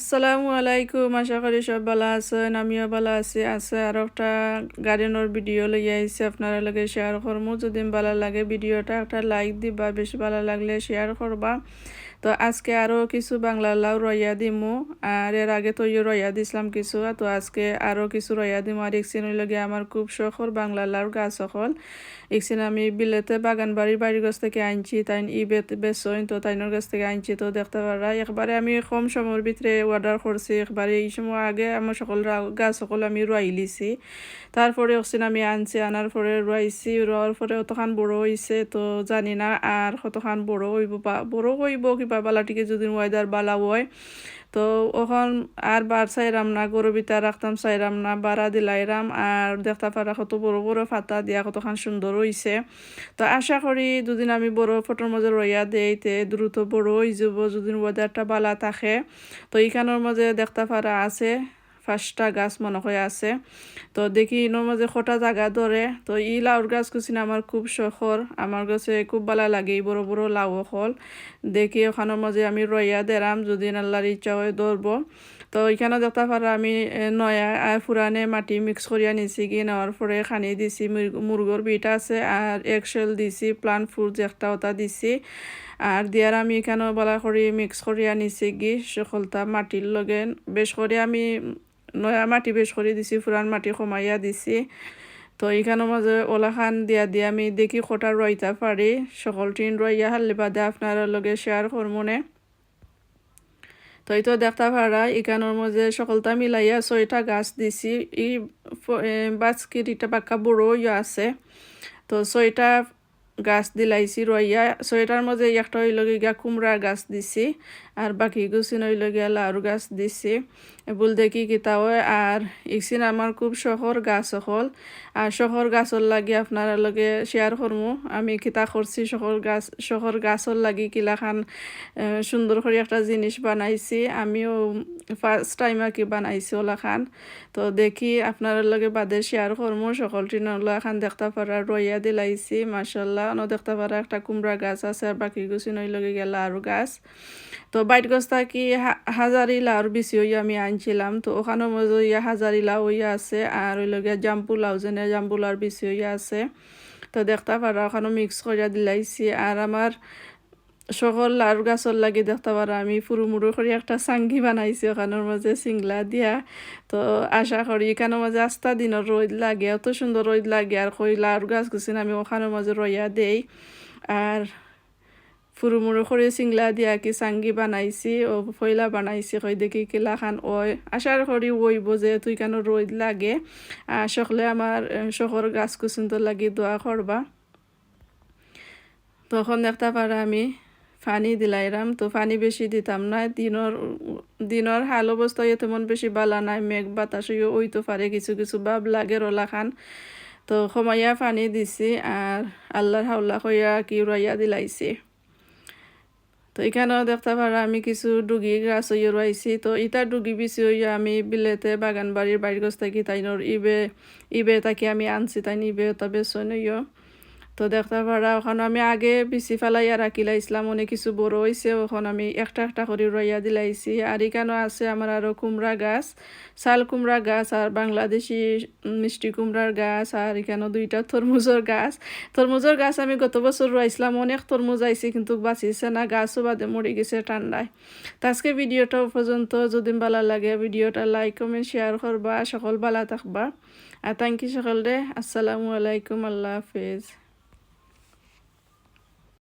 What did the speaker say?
আসসালামু আলাইকুম, আশা করি সব ভালো আছেন, আমিও ভালো আছি। আছে আর একটা গার্ডেনের ভিডিও লইয়া আইসি আপনারা লগে শেয়ার করব যদি ভালো লাগে ভিডিওটা একটা লাইক দিবা, বেশি ভালো লাগলে শেয়ার করবা। তো আজকে আরও কিছু বাংলা লাউ রইয়া দিমু, আর এর আগে তো ইয়ে রইয়া দিছিলাম কিছু তো আজকে আরও কিছু রইয়া দিমু, আর ইকসিন লগে আমার খুব শখর বাংলা লাউর গাছ সকল ইকসিন আমি বিলেতে বাগান বাড়ির বাড়ির গাছ থেকে আনছি তাই ই বেত বেসইন তো তাইনের গাছ থেকে আনছি তো দেখতে পারা। একবারে আমি কম সময়ের ভিতরে অর্ডার করছি, একবারে এই সময় আগে আমার সকল গাছ সকল আমি রুয়াই লিছি। তারপরে অক্সিন আমি আনছি, আনার পরে রুয়াইছি, রোয়ার পরে অতখান বড় হয়েছে তো জানি না, আর কতখান বড় হইব বা বড় হইব কিবা বালাটিকে যদি ওয়েদার বালা হয়, তো ওখান আর বার চাইরাম না গরু বিতা রাখতাম চাইরাম না বাড়া দিলাইরাম, আর দেখতা পারা কত বড় বড় ফাতা দিয়া কতখান সুন্দর হইছে। তো আশা করি দুদিন আমি বড় ফটোর মাঝে রইয়া দেইতে দ্রুত বড় হয়ে যাব যদি ওয়েদারটা বালা থাকে। তো এইখানের মাঝে দেখতা পারা আছে। পাঁচটা গাছ মনে হয় আছে। তো দেখি ইনোর মাঝে খোটা জায়গা ধরে তো ই লাউর গাছ কুচিন আমার খুব শখর আমার কাছে খুব ভালো লাগে, এই বড় বড় লাউ হল দেখি ওখানের মাঝে আমি রইয়া দেরাম যদি আল্লাহর ইচ্ছা হয় ধরবো তো এখানে দেখতে পারা আমি নয়া ফুরানে মাটি মিক্স করিয়া নিছি গিয়ে নেওয়ার পরে খানি দিছি মুরগর বিট আছে আর এক শেল দিছি প্লান্ট ফুড একটা ওটা দিছি। আর দিয়ার আমি এখানে বলা করি মিক্স করিয়া নিছি গি সকলটা মাটির লগে। বেশ করে আমি নয়া মাটি বেশ করে দিছি ফুরান মাটি কমাইয়া দিছি। তো এইখানের মাঝে ওলাখান দিয়া দিয়ে আমি দেখি কটা রইতা পারি সকল টিন রইয়া হারলে বাদে আপনার লগে শেয়ার করমনে তো এই তো দেখতে পারা এখানোর মধ্যে সকলটা মিলাইয়া ছয়টা গাছ দিছি এই বাচকির এটা পাক্কা বড় ইয়ে আছে। তো ছয়টা গাছ দিলাইছি রইয়া ছয়টার মধ্যে একটা হইল গিয়া কুমড়ার গাছ দিছি আর বাকি গুছিন হইল গিয়া লাউর গাছ দিছি। বল দেখি কিতা হয় আর ইকসিন আমার খুব শহর গাছ হল আর শহর গাছর লাগি আপনার লগে শেয়ার করমু আমি কিতা করছি শহর গাছ শহর গাছর লাগি কিলাখান সুন্দর করে একটা জিনিস বানাইছি। আমিও ফার্স্ট টাইম আর কি বানাইছি ওলাখান তো দেখি আপনার লগে বাদে শেয়ার করমু সকল টিনলাখান দেখতে পারা রইয়া দিলাইছি মাসাল্লাহ ন দেখতে পারা একটা কুমড়া গাছ আছে আর বাকি গুছি নই লগে গেল আরও গাছ। তো বাইট গাছ থাকি হাজারি লাউর বেশি হইয়া আমি আনছিলাম। তো ওখানের মধ্যে ইয়া হাজারি লাউ হইয়া আছে আর ওই লগে জাম্পু লাউ যেনে জাম্পু লাউর বেশি হইয়া আছে। তো দেখতে পারা ওখানে মিক্স করিয়া দিলাইছি। আর আমার সকল লাউর গাছর লাগি দেখতে পারা আমি ফুরুমুরু করে একটা সাঙ্গি বানাইছি ওখানের মাঝে সিংলা দিয়া। তো আশা করি এখানের মাঝে আস্তা দিনের রোদ লাগে, অত সুন্দর রোদ লাগে আর কই লাউর গাছ গুছিন আমি ওখানের মাঝে রইয়া দেই। আর ফুরুমুরু করে সিংলা দিয়া কি সাঙ্গি বানাইছি ও ফয়লা বানাইছি, কই দেখি কিলা খান ওই আশার করি ওইব যে তুই কেন রোদ লাগে। সকলে আমার শহর গাছ কুসুন লাগি দোয়া করবা তখন দেখতে পারা আমি পানি দিলাইরাম, তো পানি বেশি দিতাম না। দিনর দিনর হাল অবস্থা তেমন বেশি বালা নাই, মেঘ বাতাস ওই তো পারে কিছু কিছু বাব লাগে রলা খান। তো সময়া পানি দিছি আর আল্লাহর হাওলা হইয়া কি রইয়া দিলাইছি। তো এখানেও দেখতে পারা আমি কিছু ডুগি গাছ হইয়া রয়েছি তো ইটা ডুগি বেশি হইয়া আমি বিলেতে বাগান বাড়ির বাড়ির গাছ থাকি, তাইনোর ইবে ইবে তাকে আমি আনছি তাই ইবে ওটা বেসন হইয়া। তো দেখতে পারা, ওখানে আমি আগে বেশি ফেলাইয়া রাখিলাইছিলাম অনেক কিছু বড় হয়েছে ওখানে আমি একটা একটা করে রইয়া দিলাইছি। আর এখানেও আছে আমার আরও কুমড়া গাছ শাল কুমড়া গাছ আর বাংলাদেশি মিষ্টি কুমড়ার গাছ, আর এখানেও দুইটা তরমুজের গাছ। তরমুজের গাছ আমি গত বছর রয়েছিলাম অনেক তরমুজ আইছি কিন্তু বাঁচিছে না, গাছও বাদে মরে গেছে ঠান্ডায়। তো আজকে ভিডিওটা পর্যন্ত, যদি ভালো লাগে ভিডিওটা লাইক, কমেন্ট, শেয়ার করবা, সকল ভালো থাকবা। আর থ্যাংক ইউ সকল রে আসসালামু আলাইকুম, আল্লাহ হাফেজ।